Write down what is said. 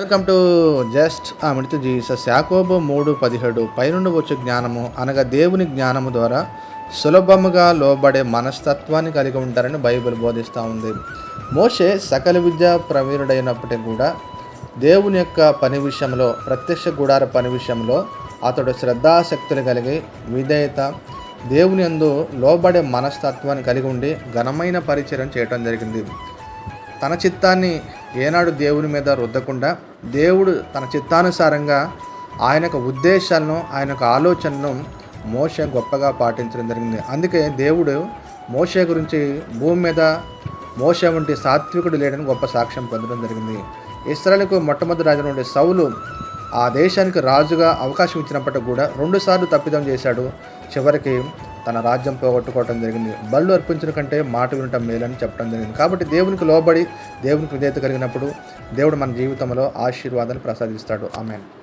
Welcome to just Amrutha Jesus. యాకోబు మూడు పదిహేడు. పైనుండి వచ్చే జ్ఞానము అనగా దేవుని జ్ఞానము ద్వారా సులభముగా లోబడే మనస్తత్వాన్ని కలిగి ఉంటారని బైబిల్ బోధిస్తూ ఉంది. మోషే సకల విద్య ప్రవీణుడైనప్పటికీ కూడా దేవుని యొక్క పని విషయంలో ప్రత్యక్ష గుడార పని విషయంలో అతడు శ్రద్ధాశక్తులు కలిగి విధేయత దేవుని యందు లోబడే మనస్తత్వాన్ని కలిగి ఉండి ఘనమైన పరిచయం చేయడం జరిగింది. తన చిత్తాన్ని ఏనాడు దేవుని మీద రుద్దకుండా దేవుడు తన చిత్తానుసారంగా ఆయన యొక్క ఉద్దేశాలను ఆయన యొక్క ఆలోచనను మోష గొప్పగా పాటించడం జరిగింది. అందుకే దేవుడు మోష గురించి భూమి మీద మోష వంటి సాత్వికుడు లేడని గొప్ప సాక్ష్యం పొందడం జరిగింది. ఇస్రాయల్కు మొట్టమొదటి రాజు నుండి సౌలు ఆ దేశానికి రాజుగా అవకాశం ఇచ్చినప్పటికీ కూడా రెండుసార్లు తప్పిదం చేశాడు. చివరికి తన రాజ్యం పోగొట్టుకోవడం జరిగింది. బళ్ళు అర్పించడం కంటే మాట వినటం మేలని చెప్పడం జరిగింది. కాబట్టి దేవునికి లోబడి దేవునికి విధేయత కలిగినప్పుడు దేవుడు మన జీవితంలో ఆశీర్వాదాన్ని ప్రసాదిస్తాడు. ఆమెను.